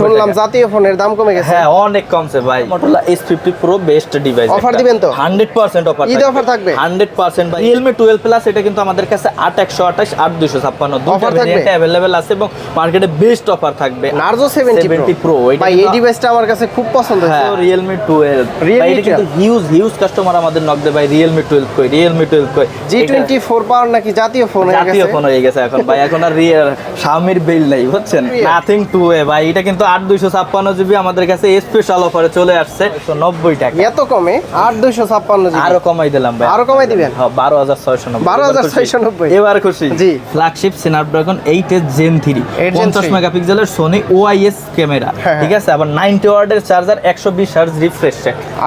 শুনলাম জাতীয় ফোনের দাম কমে গেছে। হ্যাঁ অনেক কমছে ভাই। Motorola S fifty pro best device Offer দিবেন তো? হান্ড্রেড পার্সেন্ট অফার ঈদে offer থাকবে? হান্ড্রেড পার্সেন্ট ভাই। রিয়েলমি টুয়েলভ প্লাস এটা কিন্তু আমাদের কাছে আট একশো আঠাশ আট দুশো ছাপ্পান্ন। দুটো Offer থাকবে? অ্যাভেলেবেল আছে এবং মার্কেটে বেস্ট অফার থাকবে। নার্জো সেভেন্টি 70 Pro, ভাই এই ডিভাইসটা আমার কাছে খুব পছন্দ হয়েছে। হ্যাঁ রিয়েলমি টুয়েলভ Realme এটা কিন্তু হিউজ হিউজ কাস্টমার আমাদের নক দেয় ভাই রিয়েলমি টুয়েলভ কই রিয়েলমি টুয়েলভ কই। জি টোয়েন্টি ফোর পাওয়ার নাকি জাতীয় ফোন হয়ে জাতীয় ফোন হয়ে গেছে এখন। ভাই এখন আর রিয়েল শাওমির বিল নাই বুঝছেন? নাথিং টু এ ভাই এটা কিন্তু আট দুইশো ছাপ্পান্ন জিবি আমাদের কাছে স্পেশাল অফারে চলে আসছে। নব্বই টাকা। এত কমে? আট দুইশো ছাপ্পান্ন আরও কমাই দিলাম ভাই। আরও কমাই দিবেন? হ্যাঁ, বারো হাজার ছয়শো নব্বই। 12,690 এবার খুশি জি। Flagship Snapdragon eight S gen three পঞ্চাশ মেগাপিক্সেলের সোনি ওআইএস ক্যামেরা ঠিক আছে? আবার নাইনটি ওয়ার্ডের চার্জার একশো বিশ hertz refresh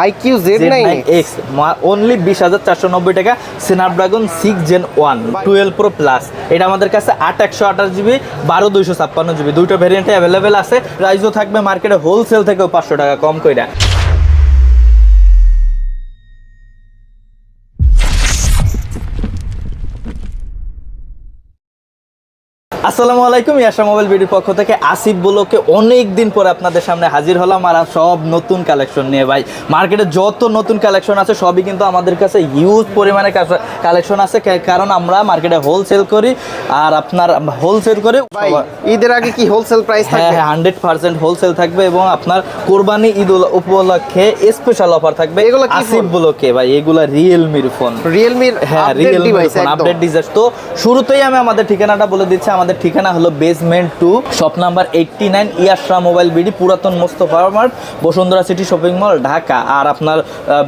iQOO Z nine X only বিশ হাজার চারশো নব্বই টাকা। Snapdragon six gen one twelve pro plus এটা আমাদের কাছে আট একশো আঠাশ জিবি বারো দুইশো ছাপ্পান্ন জিবি। দুটো ভেরিয়েন্টে অ্যাভেলেবেল আছে। প্রাইসও থাকবে মার্কেটে হোলসেল থেকেও পাঁচশো টাকা কম কইরা। আসসালামু আলাইকুম ইয়াশা মোবাইল বিডির পক্ষ থেকে আসিফ বলোকে অনেক দিন পরে আপনাদের সামনে হাজির হলাম আর সব নতুন কালেকশন নিয়ে ভাই। মার্কেটে যত নতুন কালেকশন আছে সবই কিন্তু আমাদের কাছে হিউজ পরিমাণে কালেকশন আছে কারণ আমরা মার্কেটে হোলসেল করি আর আপনার হোলসেল করে ঈদের আগে কি হোলসেল প্রাইস হ্যাঁ থাকবে? হ্যাঁ হান্ড্রেড পার্সেন্ট হোলসেল থাকবে এবং আপনার কোরবানি ঈদ উপলক্ষে স্পেশাল অফার থাকবে। এগুলো আসিফ? বলোকে ভাই এগুলা রিয়েলমির ফোন রিয়েলমির হ্যাঁ update Realme phone update device তো শুরুতেই আমি আমাদের ঠিকানাটা বলে দিচ্ছি আমাদের ঠিকানা হলো basement two shop number eighty nine Yashra mobile BD পুরাতন Mostafa mart Bashundhara city shopping mall Dhaka. আর আপনার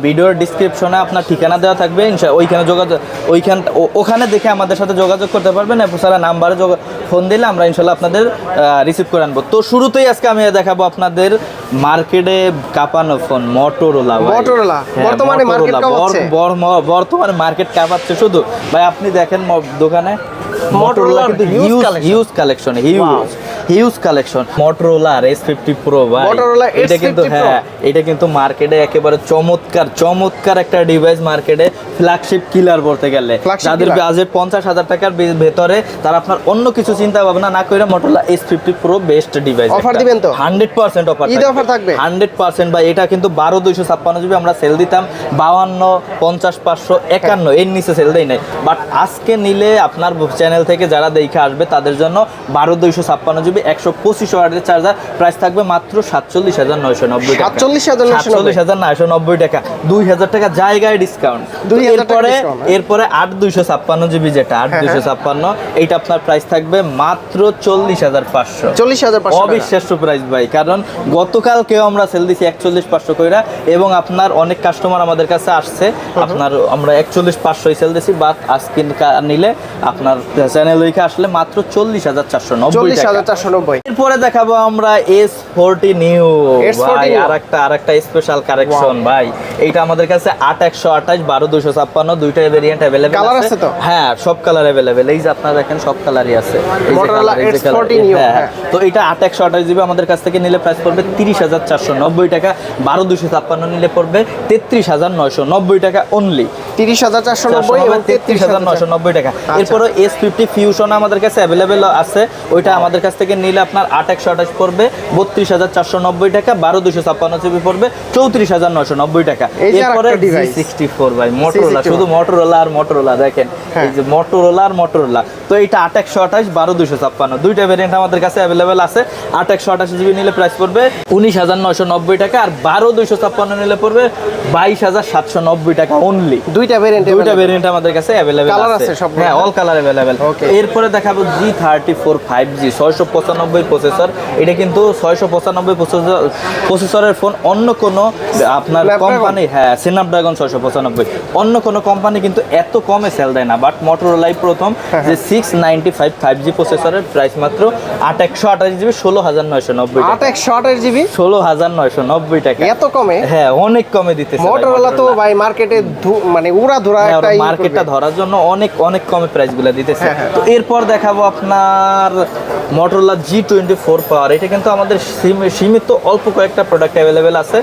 ভিডিওর ডিসক্রিপশনে আপনার ঠিকানা দেওয়া থাকবে। ওইখানে যোগাযোগ ওইখান ওখানে দেখে আমাদের সাথে যোগাযোগ করতে পারবেন। এছাড়া নাম্বারে যোগা ফোন দিলে আমরা ইনশাল্লাহ আপনাদের রিসিভ করে আনব। তো শুরুতেই আজকে আমি দেখাবো আপনাদের মার্কেটে কাঁপানো ফোন মোটরোলা Motorola, বর্তমানে কাঁপাচ্ছে। বর্তমানে মার্কেট কাঁপাচ্ছে শুধু। ভাই আপনি দেখেন দোকানে মোটরোলা কিন্তু huge collection huge huge collection. Motorola S fifty pro ভাই। এটা কিন্তু হ্যাঁ এটা কিন্তু মার্কেটে একেবারে চমৎকার চমৎকার একটা ডিভাইস মার্কেটে ফ্ল্যাগশিপ কিলার বলতে গেলে। যাদের বাজেট পঞ্চাশ হাজার টাকার ভেতরে তারা আপনার অন্য কিছু চিন্তা ভাবনা না করে Motorola S fifty pro best device Offer দিবেন তো? হান্ড্রেড পার্সেন্ট অফার ঈদে offer থাকবে? হান্ড্রেড পার্সেন্ট ভাই এটা কিন্তু বারো দুইশো ছাপ্পান্ন জিবি আমরা সেল দিতাম। বাউান্ন পঞ্চাশ পাঁচশো একান্ন এর নিচে সেল দেয় নাই। বাট আজকে নিলে আপনার চ্যানেল থেকে যারা দেখে আসবে তাদের জন্য বারো দুইশো ছাপ্পান্ন জিবি একশো পঁচিশ ওয়ার্ডের চার্জার প্রাইস থাকবে মাত্র সাতচল্লিশ হাজার নয়শো নব্বই টাকা। 47,990 সাতচল্লিশ হাজার নয়শো নব্বই টাকা। দুই হাজার টাকা জায়গায় ডিসকাউন্ট 2,000 টাকা এরপরে হ্যাঁ? এরপরে আট দুইশো ছাপ্পান্ন জিবি যেটা আট হ্যাঁ, দুইশো হ্যাঁ। ছাপ্পান্ন এইটা আপনার প্রাইস থাকবে মাত্র চল্লিশ হাজার পাঁচশো। চল্লিশ হাজার অবিশ্বাস্য প্রাইস ভাই কারণ গতকাল কেউ আমরা সেল দিছি একচল্লিশ পাঁচশো কইরা এবং আপনার অনেক কাস্টমার আমাদের কাছে আসছে। আপনার আমরা একচল্লিশ পাঁচশোই সেল দিছি বাট আজকে নিলে আপনার চ্যানেল আসলে মাত্র চল্লিশ হাজার চারশো নব্বই হাজার চারশো নব্বই এরপরে দেখাবো আমরা এস ফোরটি নিউ ভাই আর একটা আর একটা স্পেশাল ভাই। এইটা আমাদের কাছে আট একশো আঠাশ বারো দুশো ছাপ্পান্ন দুইটাই ভেরিয়েন্ট অ্যাভেলেবেল Colour আছে। তো? হ্যাঁ সব কালার অ্যাভেলেবেল এই যে আপনারা দেখেন সব কালারই আছে। এই যে Motorola colour, এই যে S40 colour, Neo, হ্যাঁ, হ্যাঁ। তো এটা আট একশো আঠাশ জিবি আমাদের কাছ থেকে নিলে প্রাইস পড়বে তিরিশ হাজার চারশো নব্বই টাকা বারো দুশো ছাপ্পান্ন নিলে পড়বে তেত্রিশ হাজার নয়শো নব্বই টাকা অনলি তিরিশ হাজার চারশো নব্বই এবং তেত্রিশ হাজার নয়শো নব্বই টাকা। এরপরে এস ফিফটি ফিউশন আমাদের কাছে অ্যাভেলেবেল আছে। ওইটা আমাদের কাছ থেকে নিলে আপনার আট একশো আঠাশ পড়বে বত্রিশ হাজার চারশো নব্বই টাকা বারো দুশো ছাপ্পান্ন জিবি পড়বে চৌত্রিশ হাজার নয়শো নব্বই টাকা। এরপরে সিক্সটি ফোর ভাই মোটরোলা শুধু মোটরোলা আর মোটরোলা দেখেন হ্যাঁ। এই যে মোটরোলা আর মোটরোলা তো এইটা আট একশো আঠাশ বারো দুশো ছাপ্পান্ন। দুইটা ভেরিয়েন্ট আমাদের কাছে অ্যাভেলেবেল আছে। আট একশো আঠাশ জিবি নিলে প্রাইস পড়বে উনিশ হাজার নয়শো নব্বই টাকা আর বারো দুইশো ছাপ্পান্ন নিলে পড়বে বাইশ হাজার সাতশো নব্বই টাকা অনলি দুইটা ভেরিয়েন্ট দুইটা ভেরিয়েন্ট আমাদের কাছে অ্যাভেলেবেল আছে? হ্যাঁ অল কালার অ্যাভেলেবেল. এরপরে দেখাবো G thirty four five G ছয়শো পঁচানব্বই প্রসেসর এটা কিন্তু ছয়শো পঁচানব্বই প্রসেসরের ফোন অন্য কোনো আপনার কোম্পানি হ্যাঁ স্ন্যাপড্রাগন ছয়শো পঁচানব্বই। অন্য কোনো কোম্পানি কিন্তু এত কমে সেল দেয় না বাট মোটরোলাই প্রথম হ্যাঁ, যে six ninety five five G প্রসেসরের প্রাইস মাত্র আট একশো আঠাশ জিবি ষোলো হাজার নয়শো নব্বই আট একশো আঠাশ জিবি ষোলো হাজার নয়শো নব্বই টাকা। এত কমে? হ্যাঁ অনেক কমে দিতেছে ভাই মোটরওয়ালা তো ভাই মার্কেটে মানে উড়া ধরা একটা মার্কেটটা। ধরার জন্য অনেক অনেক কমে প্রাইসগুলো দিতেছে। হ্যাঁ, হ্যাঁ। তো এরপর দেখাবো আপনার Motorola G twenty four power এটা কিন্তু আমাদের সীমিত অল্প কয়েকটা প্রোডাক্ট অ্যাভেলেবেল আছে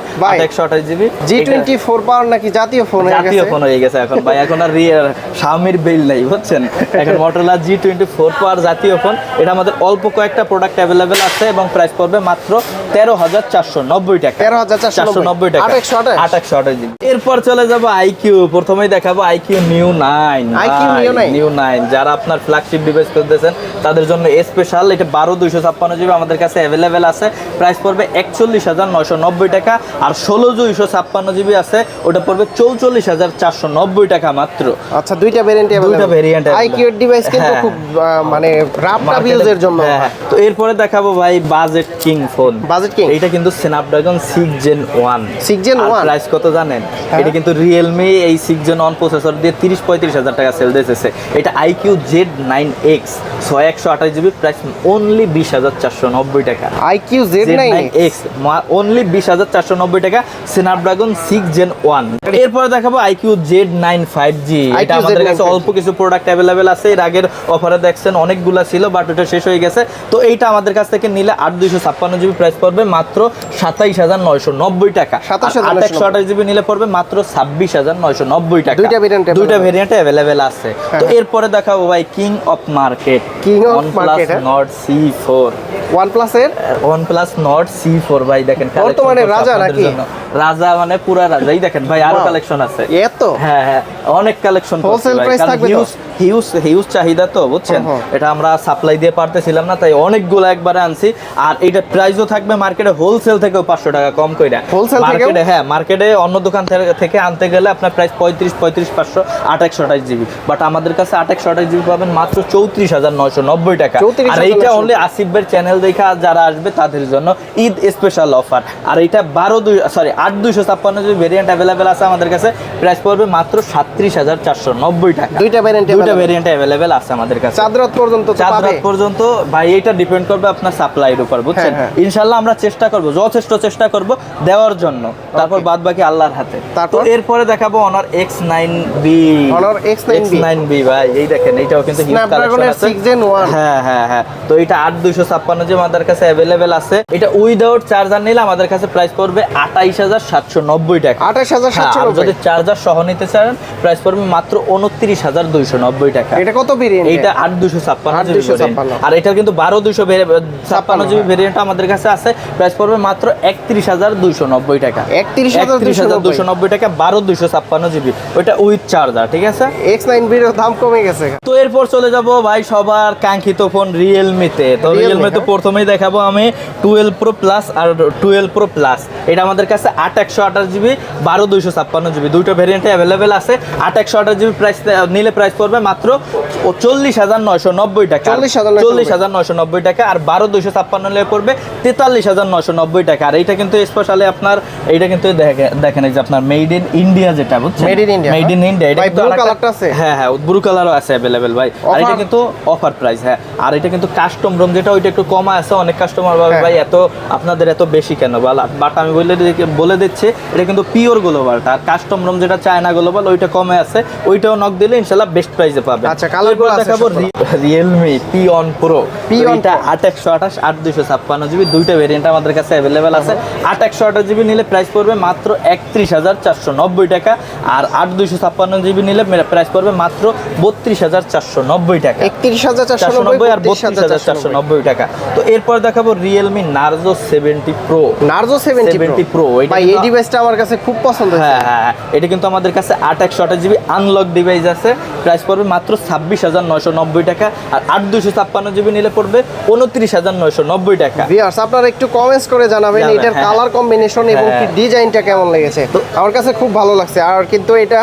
একশো আঠাশ GB G twenty four power নাকি জাতীয় ফোন জাতীয় ফোন হয়ে গেছে এখন ভাই এখন আর স্বামীর বেল নাই বুঝছেন? এখন Motorola G twenty four power জাতীয় ফোন এটা আমাদের অল্প কয়েকটা প্রোডাক্ট অ্যাভেলেবেল আছে এবং প্রাইস পড়বে মাত্র তেরো হাজার চারশো নব্বই টাকা। 13,490 চারশো নব্বই। টাকা। আঠাশ? আঠাশশো আঠাশ জিবি এরপর চলে যাব আইকিউ প্রথমেই দেখাবো iQOO neo nine IQ Neo 9? Neo nine যারা আপনার ফ্ল্যাগশিপ ডিভাইস করতেছেন তাদের জন্য স্পেশাল এটা বারো দুইশো ছাপ্পান্ন জিবি আমাদের কাছে অ্যাভেলেবেল আছে প্রাইস পড়বে একচল্লিশ হাজার নয়শো নব্বই টাকা আর ষোলো দুইশো ছাপ্পান্ন জিবি আছে ওটা পড়বে চৌচল্লিশ হাজার চারশো নব্বই টাকা মাত্র আচ্ছা দুইটা ভেরিয়েন্ট দুইটা variant available। আইকিউ ডিভাইস কিন্তু হ্যাঁ। খুব মানে রাফ টাফ ইউজের জন্য হ্যাঁ, হ্যাঁ। তো এরপরে দেখাবো ভাই budget king phone Budget King? এটা কিন্তু Snapdragon six gen one 6 Gen 1? Price কত জানেন। এটা কিন্তু রিয়েলমি এই সিক্স জেন ওয়ান প্রসেসর দিয়ে তিরিশ পঁয়ত্রিশ হাজার টাকা সেল দিতেছে এটা আইকিউ জেড নাইন এক্স ছয় একশো আঠাশ জিবি প্রাইস অনলি বিশ হাজার চারশো নব্বই টাকা। IQOO Z nine X only বিশ হাজার চারশো নব্বই টাকা স্ন্যাপড্রাগন সিক্স জেন ওয়ান এরপরে দেখাবো iQOO Z nine five G এটা আমাদের কাছে অল্প কিছু প্রোডাক্ট অ্যাভেলেবেল আছে এর আগের অফারে দেখছেন অনেকগুলা ছিল বাট ওটা শেষ হয়ে গেছে। তো এইটা আমাদের কাছ থেকে নিলে আট দুইশো ছাপ্পান্ন জিবি প্রাইস পড়বে মাত্র সাতাইশ হাজার নয়শো নব্বই টাকা। 27,990 একশো আঠাশ জিবি নিলে পড়বে মাত্র ছাব্বিশ হাজার নয়শো নব্বই টাকা। দুইটা available। দুইটা ভেরিয়েন্ট অ্যাভেলেবেল আছে। তো হ্যাঁ। এরপরে দেখাবো ভাই king of market of market, হ্যাঁ? Nord C four one plus এর? One plus Nord C four ভাই দেখেন বর্তমানে রাজা নাকি? রাজা মানে পুরা রাজাই দেখেন ভাই আরও কালেকশন আছে। এত? হ্যাঁ হ্যাঁ অনেক কালেকশন Wholesale price থাকবে হিউজ হিউজ হিউজ চাহিদা তো বুঝছেন। এটা আমরা সাপ্লাই দিয়ে পারতেছিলাম না তাই অনেকগুলো একবারে আনছি। আর এটা প্রাইসও থাকবে মার্কেটে হোলসেল থেকেও পাঁচশো টাকা কম কইরা। থেকেও? মার্কেটে হ্যাঁ মার্কেটে অন্য দোকান থেকে- থেকে আনতে গেলে আপনার প্রাইস পঁয়ত্রিশ পঁয়ত্রিশ পাঁচশো আঠাশশো আঠাশ জিবি বাট আমাদের কাছে আঠাশশো আঠাশ জিবি পাবেন মাত্র চৌত্রিশ হাজার নয়শো নব্বই টাকা। আর এইটা অনলি আসিফের চ্যানেল দেখা যারা আসবে তাদের জন্য ঈদ স্পেশাল অফার আর এটা বারো দুই সরি আট দুইশো ছাপ্পান্ন যে ভেরিয়েন্ট অ্যাভেলেবেল আছে আমাদের কাছে প্রাইস পড়বে মাত্র সাতত্রিশ হাজার চারশো নব্বই টাকা। দুইটা variant দুইটা। ভেরিয়েন্ট অ্যাভেলেবেল আছে আমাদের কাছে। চাঁদ রাত পর্যন্ত চাঁদ রাত পর্যন্ত ভাই এটা ডিপেন্ড করবে আপনার সাপ্লাইয়ের উপর বুঝছেন? হ্যাঁ, ইনশাল্লাহ আমরা চেষ্টা করব যথেষ্ট চেষ্টা করব দেওয়ার জন্য। তারপর বাদ বাকি আল্লাহর হাতে। তারপর? এরপরে দেখাবো Honor X nine B Honor X9B nine B ভাই এই দেখেন এইটাও কিন্তু huge Snapdragon collection এর আছে। 6 Gen 1 হ্যাঁ হ্যাঁ হ্যাঁ। তো এটা আট দুইশো ছাপ্পান্ন যে আমাদের কাছে অ্যাভেলেবেল আছে এটা উইদাউট চার্জার নিলে আমাদের কাছে প্রাইস পড়বে আঠাইশ হাজার সাতশো নব্বই টাকা। 28,790 হ্যাঁ, আর যদি চার্জার সহ নিতে চান প্রাইস পড়বে মাত্র উনত্রিশ হাজার দুইশো নব্বই টাকা। এটা কত ভেরিয়েন্ট এইটা আট দুশো ছাপ্পান্ন আর এটা কিন্তু বারো দুশো ছাপ্পান্ন জিবি হ্যাঁ। ভেরিয়েন্ট আমাদের কাছে আছে। প্রাইস পড়বে মাত্র একত্রিশ হাজার দুইশো নব্বই টাকা। 31,290 দুশো নব্বই। টাকা বারো দুশো ছাপ্পান্ন জিবি। ওইটা উইথ চার্জার ঠিক আছে? এক্স নাইন বির দাম কমে গেছে। তো এরপর চলে যাব ভাই সবার কাঙ্ক্ষিত ফোন রিয়েলমিতে তো Realme, রিয়েলমি তো হ্যাঁ। প্রথমেই দেখাবো আমি টুয়েলভ প্রো প্লাস আর টুয়েলভ প্রো প্লাস এটা আমাদের কাছে আট একশো আঠাশ জিবি বারো দুইশো ছাপ্পান্ন জিবি। দুইটা ভেরিয়েন্টে অ্যাভেলেবেল আছে। আট একশো আঠাশ জিবি প্রাইস নিলে প্রাইস পড়বে মাত্র চল্লিশ হাজার নয়শো নব্বই টাকা। চল্লিশ হাজার নয়শো নব্বই। টাকা আর বারো দুইশো ছাপ্পান্ন নিলে পড়বে তেতাল্লিশ হাজার নয়শো নব্বই টাকা। আর এইটা কিন্তু স্পেশালি আপনার এইটা কিন্তু দেখেন এই যে আপনার মেড ইন ইন্ডিয়া যেটা বুঝছেন? Made in India, made in India এটা কিন্তু blue আছে? হ্যাঁ হ্যাঁ ব্লু কালারও আছে অ্যাভেলেবেল ভাই। আর এটা কিন্তু অফার প্রাইস হ্যাঁ। আর এটা কিন্তু কাস্টম রুম যেটা ওইটা একটু কমা আছে অনেক কাস্টমার ভাবে হ্যাঁ। ভাই এত আপনাদের এত বেশি কেন? বাট আমি বলে দি- বলে দিচ্ছি এটা কিন্তু পিওর গ্লোবালটা আর কাস্টম রুম যেটা চায়না গ্লোবাল ওইটা কমে আছে। ওইটাও নক দিলে ইনশাল্লাহ বেস্ট প্রাইসে পাবে। আচ্ছা, colour গুলো দেখাবো। Realme P on pro P1 এটা আট একশো আঠাশ আট দুইশো ছাপ্পান্ন জিবি দুইটা ভেরিয়েন্ট আমাদের কাছে অ্যাভেলেবেল আছে। আট একশো আঠাশ জিবি নিলে প্রাইস পড়বে মাত্র একত্রিশ হাজার চারশো নব্বই টাকা আর আট দুইশো ছাপ্পান্ন জিবি নিলে প্রাইস পড়বে মাত্র বত্রিশ হাজার চারশো নব্বই টাকা। একত্রিশ হাজার চারশো নব্বই আর বত্রিশ হাজার চারশো নব্বই। টাকা। তো এরপর দেখাবো Realme Narzo seventy pro Narzo seventy 70 Pro, এটা ভাই এই ডিভাইসটা আমার কাছে খুব পছন্দ হ্যাঁ হ্যাঁ হ্যাঁ। এটা কিন্তু আমাদের কাছে আট একশো আঠাশ জিবি আনলক ডিভাইস আছে প্রাইস পড়বে মাত্র ছাব্বিশ হাজার নয়শো নব্বই টাকা আর আট দুশো ছাপ্পান্ন জিবি নিলে পড়বে উনত্রিশ হাজার নয়শো নব্বই টাকা ভিউয়ার্স আপনারা একটু কমেন্টস করে জানাবেন এটার হ্যাঁ। কালার কম্বিনেশন এবং কি হ্যাঁ। ডিজাইনটা কেমন লেগেছে আমার কাছে খুব ভালো লাগছে আর কিন্তু এটা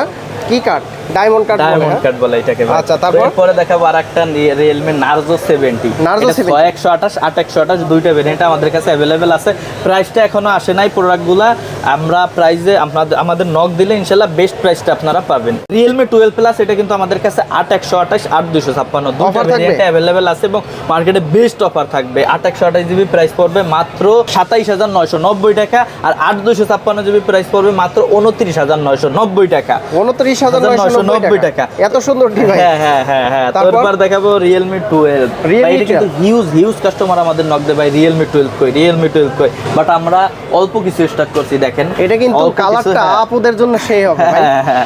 কি কাট ডায়মন্ড কাট ডায়মন্ড? কাট বলে এটাকে। আচ্ছা, তারপর? এরপরে দেখাবো আর একটা রিয়েলমি নার্জো সেভেন্টি Narzo 70 ছয় একশো আঠাশ আট একশো আঠাশ দুইটা ভেরিয়েন্ট আমাদের কাছে আছে। প্রাইসটা এখনও আসে নাই প্রোডাক্টগুলা আমরা প্রাইসে আপনাদের আমাদের নক দিলে বেস্ট প্রাইসটা আপনারা পাবেন। রিয়েলমি টুয়েলভ প্লাস এটা কিন্তু আমাদের কাছে আট একশো আঠাশ আট দুশো ছাপ্পান্ন। দুইটা Offer ভেরিয়েন্ট অ্যাভেলেবেল আছে এবং মার্কেটে বেস্ট অফার থাকবে। আট একশো আঠাশ জিবি প্রাইস পড়বে মাত্র সাতাইশ হাজার নয়শো নব্বই টাকা আর আট দুশো ছাপ্পান্ন জিবি প্রাইস পড়বে মাত্র উনত্রিশ হাজার নয়শো নব্বই টাকা। উনত্রিশ হাজার নয়শো নব্বই টাকা। এত সুন্দর ডিভাইস হ্যাঁ হ্যাঁ হ্যাঁ হ্যাঁ তারপর? তারপর দেখাবো রিয়েলমি টুয়েলভ Realme কিন্তু হিউজ হিউজ কাস্টমার আমাদের নক দেয় ভাই। রিয়েলমি টুয়েলভ কই রিয়েলমি টুয়েলভ কই। বাট আমরা অল্প কিছু স্টার্ট করছি দেখেন। এটা কিন্তু কালারটা হ্যাঁ। আপুদের জন্য সেই হবে ভাই। হ্যাঁ, হ্যাঁ,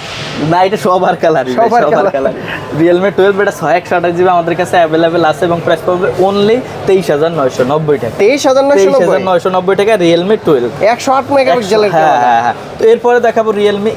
না এটা সবার কালার সবার কালার রিয়েলমি টুয়েলভ এটা ছয় একশো আঠাশ জিবি আমাদের কাছে অ্যাভেলেবেল আছে এবং প্রাইস পড়বে অনলি তেইশ হাজার নয়শো নব্বই টাকা। তেইশ হাজার নয়শো তেইশ হাজার নব্বই। নয়শো নব্বই টাকা রিয়েলমি টুয়েলভ একশো আট মেগাপিক্সেলের হ্যাঁ হ্যাঁ হ্যাঁ। তো এরপরে দেখাবো Realme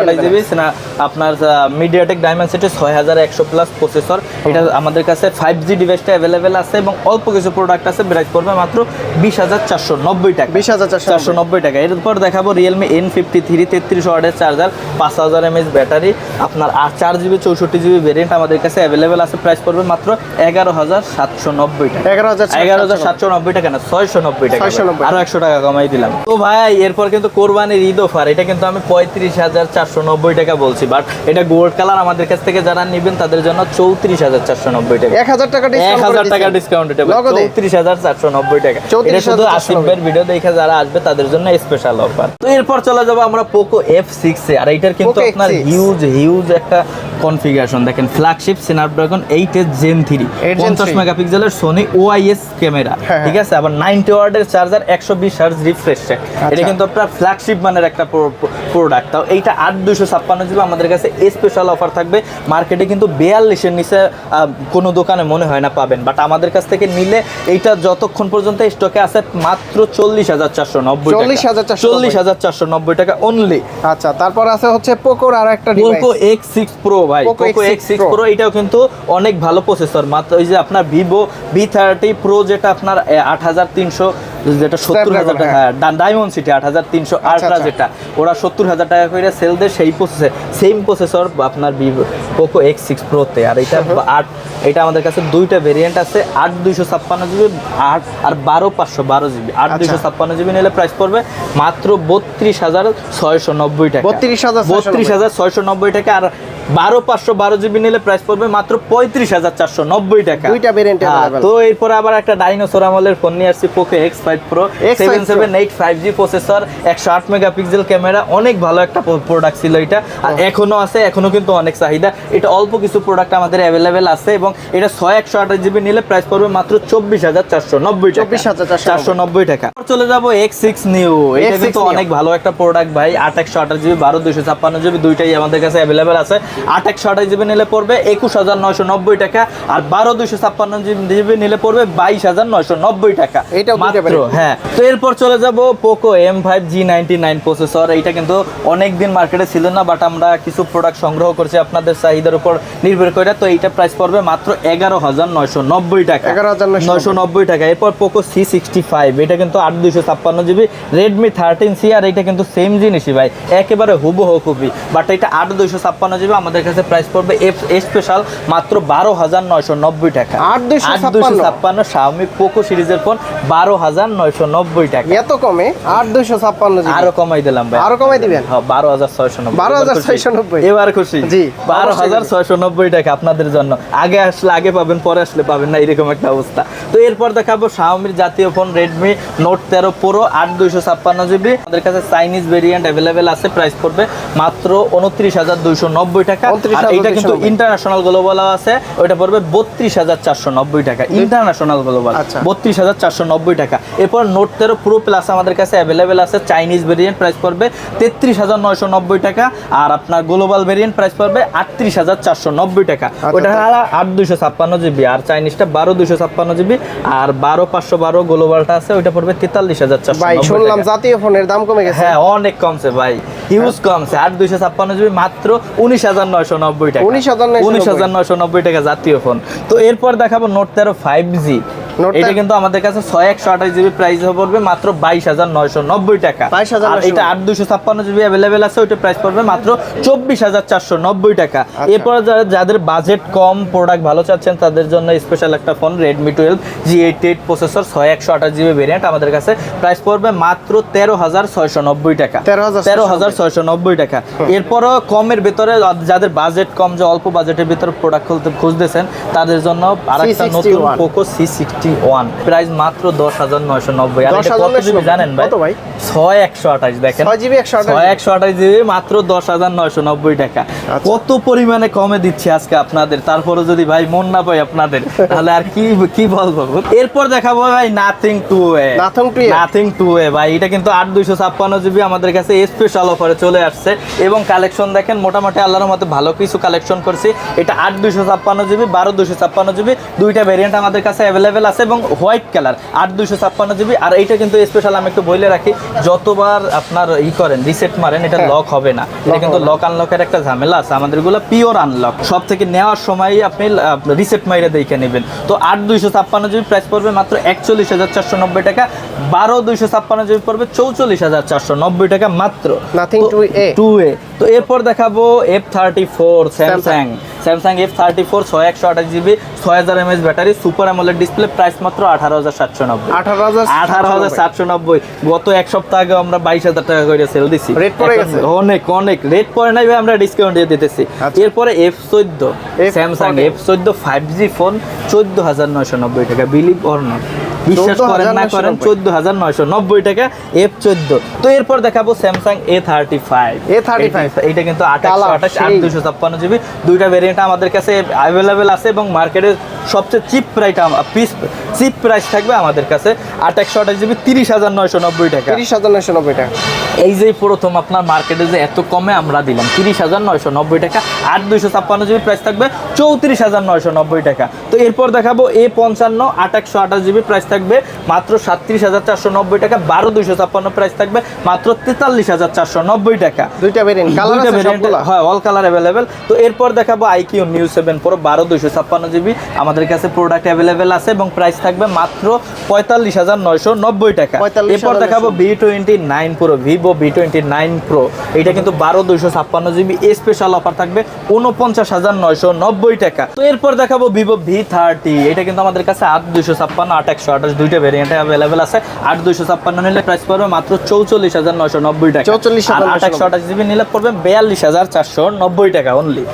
আঠাশ জিবি না আপনার মিডিয়াটেক ডায়মন্ড সেটে ছয় হাজার একশো প্লাস প্রসেসর এটা আমাদের কাছে ফাইভ জি ডিভাইসটা অ্যাভেলেবেল আছে এবং অল্প কিছু প্রোডাক্ট আছে প্রাইস পড়বে মাত্র বিশ হাজার চারশো নব্বই টাকা। বিশ হাজার চারশো চারশো নব্বই টাকা। এরপর দেখাবো রিয়েলমি এন ফিফটি থ্রি তেত্রিশ ওয়ার্ডের চার্জার পাঁচ হাজার এমএস ব্যাটারি আপনার আর চার জিবি চৌষট্টি জিবি ভেরিয়েন্ট আমাদের কাছে অ্যাভেলেবেল আছে। প্রাইস পড়বে মাত্র এগারো হাজার সাতশো নব্বই টাকা। এগারো হাজার এগারো হাজার সাতশো নব্বই টাকা না ছয়শো নব্বই টাকা 690 আরও একশো টাকা কমাই দিলাম। তো ভাই এরপর কিন্তু কোরবানির ঈদ অফার। এটা কিন্তু আমি পঁয়ত্রিশ হাজার চারশো নব্বই টাকা বলছি বাট এটা গোল্ড কালার আমাদের কাছ থেকে যারা নেবেন তাদের জন্য চৌত্রিশ হাজার চারশো নব্বই টাকা। এক হাজার টাকা এক ডিসকাউন্ট হাজার টাকা ডিসকাউন্ট এটা চৌত্রিশ হাজার চারশো নব্বই টাকা। এটা শুধু আসিফের ভিডিও দেখে যারা আসবে তাদের জন্য স্পেশাল অফার তো এরপর চলে যাব আমরা পোকো এফ সিক্স এ। আর এটার কিন্তু আপনার F6 হিউজ হিউজ একটা কনফিগারেশন দেখেন flagship Snapdragon eight S Gen three পঞ্চাশ 3 মেগাপিক্সেলের সোনি ওআইএস ক্যামেরা ঠিক আছে? আবার নাইনটি ওয়ার্ডের চার্জার একশো বিশ হার্জ রিফ্রেশ এটা আচ্ছা। কিন্তু আপনার ফ্ল্যাগশিপ মানের একটা প্রোডাক্ট তাও এইটা আট দুশো ছাপ্পান্ন জিবি আমাদের কাছে স্পেশাল অফার থাকবে। মার্কেটে কিন্তু বিয়াল্লিশের নিচে কোনো দোকানে মনে হয় না পাবেন। বাট আমাদের কাছ থেকে নিলে এইটা যতক্ষণ পর্যন্ত স্টকে আছে মাত্র চল্লিশ হাজার চারশো নব্বই 40,490 চল্লিশ হাজার চারশো নব্বই। টাকা অনলি আচ্ছা তারপর আছে হচ্ছে পোকোর আর একটা পোকো এক্স সিক্স প্রো ভাই। পোকো এক্স সিক্স প্রো এটাও কিন্তু অনেক ভালো প্রসেসর মাত্র ওই যে আপনার ভিভো ভি থার্টি প্রো যেটা আপনার আট হাজার তিনশো যেটা সত্তর হাজার টাকা হ্যাঁ। হ্যাঁ ডায়মন্ড সিটি আট হাজার তিনশো আলট্রা আচ্ছা। যেটা ওরা সত্তর হাজার টাকা করে সেল দেয় সেই প্রসেসর সেম প্রসেসর আপনার পোকো এক্স সিক্স প্রোতে আর এটা আট এটা আমাদের কাছে দুইটা ভেরিয়েন্ট আছে আট দুইশো ছাপ্পান্ন জিবি আট আর বারো পাঁচশো বারো জিবি আট আচ্ছা। দুইশো ছাপ্পান্ন জিবি নিলে প্রাইস পড়বে মাত্র বত্রিশ হাজার ছয়শো নব্বই টাকা 32,690 বত্রিশ হাজার ছয়শো নব্বই টাকা আর বারো পাঁচশো বারো জিবি নিলে প্রাইস পড়বে মাত্র পঁয়ত্রিশ হাজার চারশো নব্বই টাকা। দুইটা variant হ্যাঁ, তো এরপরে আবার একটা ডাইনোসর আমলের ফোন নিয়ে আসছি Poco X five pro seven seven eight five G processor একশো আট মেগাপিক্সেল ক্যামেরা অনেক ভালো একটা প্রোডাক্ট ছিল এটা। আর এখনও আছে এখনও কিন্তু অনেক চাহিদা। এটা অল্প কিছু প্রোডাক্ট আমাদের অ্যাভেলেবেল আছে এবং এটা ছয় একশো আঠাশ জিবি নিলে প্রাইস পড়বে মাত্র চব্বিশ হাজার চারশো নব্বই টাকা। 24,490 চারশো নব্বই। টাকা। চলে যাব এক্স সিক্স নিউ এটা কিন্তু অনেক ভালো একটা প্রোডাক্ট ভাই আট একশো আঠাশ জিবি বারো দুশো ছাপ্পান্ন জিবি দুইটাই আমাদের কাছে অ্যাভেলেবেল আছে। আট একশো আঠাশ জিবি নিলে পড়বে একুশ হাজার নয়শো নব্বই টাকা আর বারো দুশো ছাপ্পান্ন জিবি নিলে পড়বে বাইশ হাজার নয়শো নব্বই টাকা। দুইটা মাত্র হ্যাঁ। তো এরপর চলে যাব Poco M five G ninety nine processor. এটা কিন্তু অনেক দিন মার্কেটে ছিল না বাট আমরা কিছু প্রোডাক্ট সংগ্রহ করছি আপনাদের চাহিদার উপর নির্ভর করে। তো এইটা প্রাইস পড়বে মাত্র এগারো হাজার নয়শো নব্বই টাকা। 11,990 নয়শো নব্বই। টাকা। এরপর পোকো সি সিক্সটি ফাইভ এটা কিন্তু আট দুইশো ছাপ্পান্ন জিবি। রেডমি থার্টিন সি আর এটা কিন্তু সেম জিনিসই ভাই একেবারে হুবহু কপি বাট এটা আট দুইশো ছাপ্পান্ন জিবি আমাদের কাছে প্রাইস পড়বে এফ স্পেশাল মাত্র বারো হাজার নয়শো নব্বই টাকা। 8,256 ছাপ্পান্ন। শাওমি পোকো সিরিজের ফোন বারো হাজার নয়শো নব্বই টাকা। এত কমে? আট দুইশো ছাপ্পান্ন আরও কমাই দিলাম ভাই। আরও কমাই দিবেন? হ্যাঁ বারো হাজার ছয়শো নব্বই। 12,690 এবার খুশি। জি, বারো হাজার ছয়শো নব্বই টাকা আপনাদের জন্য। আগে আসলে আগে পাবেন পরে আসলে পাবেন না এরকম একটা অবস্থা। তো এরপর দেখাবো শাওমির জাতীয় ফোন রেডমি নোট তেরো প্রো আট দুইশো ছাপ্পান্ন জিবি। আমাদের কাছে চাইনিজ ভেরিয়েন্ট অ্যাভেলেবেল আছে প্রাইস পড়বে মাত্র উনত্রিশ হাজার দুইশো নব্বই টাকা। আর এটা কিন্তু ইন্টারন্যাশনাল গ্লোবাল আছে। ওইটা পড়বে বত্রিশ হাজার চারশো নব্বই টাকা। ইন্টারন্যাশনাল গ্লোবাল আচ্ছা। বত্রিশ হাজার চারশো নব্বই টাকা। এরপর নোট তেরো প্রো প্লাস আমাদের কাছে অ্যাভেলেবেল আছে। চাইনিজ ভেরিয়েন্ট প্রাইস পড়বে তেত্রিশ হাজার নয়শো নব্বই টাকা। আর আপনার গ্লোবাল ভেরিয়েন্ট প্রাইস পড়বে আটত্রিশ হাজার চারশো নব্বই টাকা। ওটা আট দুইশো ছাপ্পান্ন জিবি। আর চাইনিজটা বারো দুইশো ছাপ্পান্ন জিবি। আর বারো পাঁচশো বারো গ্লোবালটা আছে। ওইটা পড়বে তেতাল্লিশ হাজার চারশো ভাই শুনলাম জাতীয় ফোনের দাম কমে গেছে। হ্যাঁ অনেক কমছে ভাই। হিউজ কমছে। আট দুইশো ছাপ্পান্ন জিবি মাত্র উনিশ হাজার নয়শো নব্বই টাকা। 19,990 উনিশ হাজার নয়শো নব্বই টাকা জাতীয় ফোন। তো এরপর দেখাবো নোট তেরো ফাইভ জি এটা কিন্তু আমাদের কাছে ছয় একশো আঠাশ জিবি প্রাইস পড়বে মাত্র বাইশ হাজার নয়শো নব্বই টাকা। 22,990 আর এটা আট দুশো ছাপ্পান্ন জিবি অ্যাভেলেবেল আছে ওইটা প্রাইস পড়বে মাত্র চব্বিশ হাজার চারশো নব্বই টাকা। আচ্ছা। এরপর যাদের বাজেট কম প্রোডাক্ট ভালো চাচ্ছেন তাদের জন্য স্পেশাল একটা phone Redmi twelve G eight eight processor ছয় একশো আঠাশ জিবি ভেরিয়েন্ট আমাদের কাছে প্রাইস পড়বে মাত্র তেরো হাজার ছয়শো নব্বই টাকা। তেরো হাজার ছয়শো নব্বই টাকা। এরপরও কমের ভেতরে যাদের বাজেট কম যে অল্প বাজেটের ভিতরে প্রোডাক্ট খুলতে খুঁজতেছেন তাদের জন্য আর একটা নতুন Poco C sixty sixty one price মাত্র দশ হাজার নয়শো নব্বই। এটা 10,990 কত জিবি জানেন ভাই? ছয় একশো আঠাশ দেখেন। ছয় জিবি একশো আঠাশ ছয় একশো আঠাশ জিবি মাত্র দশ হাজার নয়শো নব্বই টাকা। আচ্ছা। কত পরিমাণে কমে দিচ্ছে আজকে আপনাদের? তারপরে যদি ভাই মন না পাই আপনাদের তাহলে আর কি কি বলব? এরপর দেখাবো ভাই Nothing two A Nothing two A ভাই এটা কিন্তু আট দুইশো ছাপ্পান্ন জিবি আমাদের কাছে স্পেশাল অফারে চলে আসছে। এবং কালেকশন দেখেন মোটামুটি আল্লাহর মতো ভালো কিছু কালেকশন করছি। এটা আট দুইশো ছাপ্পান্ন জিবি বারো দুইশো ছাপ্পান্ন জিবি দুইটা ভেরিয়েন্ট আমাদের কাছে অ্যাভেলেবেল আছে। এবং হোয়াইট কালার আট দুইশো ছাপ্পান্ন জিবি। আর এইটা কিন্তু স্পেশাল আমি একটু বলে রাখি যতবার আপনার ই করেন রিসেট মারেন এটা হ্যাঁ। লক হবে না। এটা কিন্তু লক আনলকের একটা ঝামেলা আছে আমাদেরগুলো পিওর আনলক সব থেকে নেওয়ার সময় আপনি রিসেট মাইরে দেখে নেবেন। তো আট দুইশো ছাপ্পান্ন জিবি প্রাইস পড়বে মাত্র একচল্লিশ হাজার চারশো নব্বই টাকা বারো দুইশো ছাপ্পান্ন জিবি পড়বে চৌচল্লিশ হাজার চারশো নব্বই টাকা মাত্র। টু এ তো এরপর দেখাবো F thirty four Samsung Samsung F thirty four ছয় একশো আঠাশ জিবি ছয় হাজার MS battery super AMOLED display price মাত্র আঠারো হাজার সাতশো নব্বই। আঠারো হাজার আঠারো হাজার সাতশো নব্বই। গত এক সপ্তাহ আগে আমরা বাইশ হাজার টাকা করে সেল দিছি। Rate পড়ে গেছে? অনেক অনেক। রেট পরে নাই ভাই আমরা ডিসকাউন্ট দিয়ে দিতেছি। আচ্ছা। এরপরে এফ চোদ্দ। স্যামসাং F14 এফ চোদ্দ ফাইভ জি ফোন চোদ্দ হাজার নয়শো নব্বই টাকা। বিলিভ অর নট বিশ্বাস করেন না করেন 14,990 চোদ্দ হাজার নয়শো নব্বই টাকা এফ চোদ্দ। তো এরপর দেখাবো Samsung A thirty five A35 এটা কিন্তু Colour, আঠাশ আট। দুশো ছাপ্পান্ন জিবি দুইটা ভেরিয়েন্ট আমাদের কাছে অ্যাভেলেবেল আছে এবং মার্কেটের সবচেয়ে cheap price piece cheap price থাকবে আমাদের কাছে আট একশো আঠাশ জিবি তিরিশ হাজার নয়শো নব্বই টাকা। তিরিশ হাজার নয়শো নব্বই টাকা। এই যে প্রথম আপনার মার্কেটে যে এত কমে আমরা দিলাম তিরিশ হাজার নয়শো নব্বই টাকা আট দুইশো ছাপ্পান্ন জিবি প্রাইস থাকবে চৌত্রিশ হাজার নয়শো নব্বই টাকা। তো এরপর দেখাবো এ পঞ্চান্ন আট একশো আঠাশ জিবি প্রাইস থাকবে মাত্র সাতত্রিশ হাজার চারশো নব্বই টাকা বারো দুইশো ছাপ্পান্ন প্রাইস থাকবে মাত্র তেতাল্লিশ হাজার চারশো নব্বই টাকা। দুইটা ভেরিয়েন্ট কালার দুইটা আছে হ্যাঁ অল কালার অ্যাভেলেবেল তো এরপর দেখাবো আইকিউ নিউ সেভেন প্রো বারো দুইশো ছাপ্পান্ন জিবি আমাদের কাছে প্রোডাক্ট অ্যাভেলেবেল আছে এবং প্রাইস থাকবে মাত্র পঁয়তাল্লিশ হাজার নয়শো নব্বই টাকা। এরপর দেখাবো V twenty nine pro Vivo V twenty nine pro এটা কিন্তু বারো দুইশো ছাপ্পান্ন জিবি স্পেশাল অফার থাকবে উনপঞ্চাশ হাজার নয়শো নব্বই টাকা। তো এরপর দেখাবো ভিভো ভি থার্টি। এটা কিন্তু আমাদের কাছে আট দুইশো ছাপ্পান্ন আট একশো আঠাশ দুইটা ভেরিয়েন্ট অ্যাভেলেবেল আছে। আট দুইশো ছাপ্পান্ন নিলে প্রাইস পড়বে মাত্র চৌচল্লিশ হাজার নয়শো নব্বই টাকা। 44,990 আর আট একশো আঠাশ জিবি নিলে পড়বে বিয়াল্লিশ হাজার চারশো নব্বই টাকা অনলি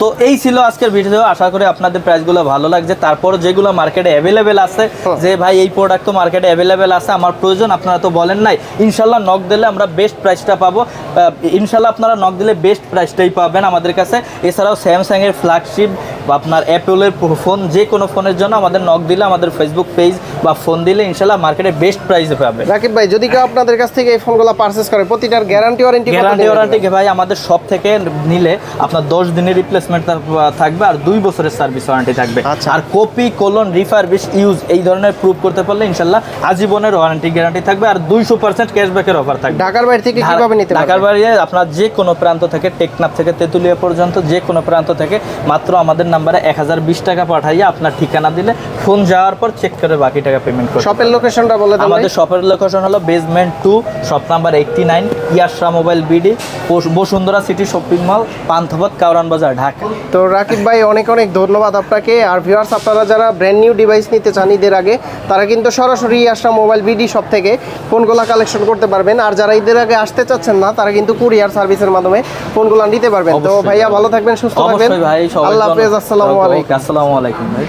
তো এই ছিল আজকের ভিডিও আশা করি আপনাদের প্রাইসগুলো ভালো লাগছে। তারপর যেগুলো মার্কেটে অ্যাভেলেবেল আছে যে ভাই এই প্রোডাক্ট তো মার্কেটে অ্যাভেলেবেল আছে আমার প্রয়োজন আপনারা তো বলেন নাই। ইনশাল্লাহ নক দিলে আমরা বেস্ট প্রাইসটা পাবো। ইনশাল্লাহ আপনারা নক দিলে বেস্ট প্রাইসটাই পাবেন আমাদের কাছে। এছাড়াও স্যামসাংয়ের ফ্ল্যাগশিপ আপনার অ্যাপেলের ফোন যে কোনো ফোনের জন্য আমাদের নক দিলে আমাদের ফেসবুক পেজ বা ফোন দিলে ইনশাল্লাহ মার্কেটে বেস্ট প্রাইসে পাবে। রাকিব ভাই যদি কেউ আপনাদের কাছ থেকে এই ফোনগুলো পারচেস করে প্রতিটার গ্যারান্টি ওয়ারেন্টি গ্যারান্টি ওয়ারেন্টি ভাই? আমাদের সব থেকে নিলে আপনার দশ দিনের রিপ্লেসমেন্ট থাকবে আর দুই বছরের সার্ভিস ওয়ারেন্টি থাকবে। আচ্ছা। আর কপি কোলন রিফারবিশ ইউজ এই ধরনের প্রুভ করতে পারলে ইনশাল্লাহ আজীবনের ওয়ারেন্টি গ্যারান্টি থাকবে আর দুইশো পার্সেন্ট ক্যাশব্যাকের অফার থাকবে। ঢাকার বাইরে থেকে কীভাবে নিতে ঢাকার বাইরে আপনার যে কোনো প্রান্ত থেকে টেকনাফ থেকে তেঁতুলিয়া পর্যন্ত যে কোনো প্রান্ত থেকে মাত্র আমাদের নাম্বারে এক হাজার বিশ টাকা পাঠাইয়া আপনার ঠিকানা দিলে ফোন যাওয়ার পর চেক করে বাকি টাকা পেমেন্ট করবে শপের লোকেশনটা বলে দেন আমাদের শপের লোকেশন হলো basement two shop number eighty nine Yasra mobile BD Bashundhara city shopping mall Panthapath Kawran Bazar Dhaka. তো রাকিব ভাই অনেক অনেক ধন্যবাদ আপনাকে। আর ভিউয়ার্স আপনারা যারা ব্র্যান্ড নিউ ডিভাইস নিতে চান ঈদের আগে তারা কিন্তু সরাসরি আসা মোবাইল বিডি শপ থেকে ফোনগুলো কালেকশন করতে পারবেন। আর যারা ঈদের আগে আসতে চাচ্ছেন না তারা কিন্তু কুরিয়ার সার্ভিসের মাধ্যমে ফোনগুলো নিতে পারবেন। তো ভাইয়া ভালো থাকবেন সুস্থ থাকবেন। অবশ্যই ভাই সবাই আল্লাহ হাফেজ আসসালামু আলাইকুম। আসসালামু আলাইকুম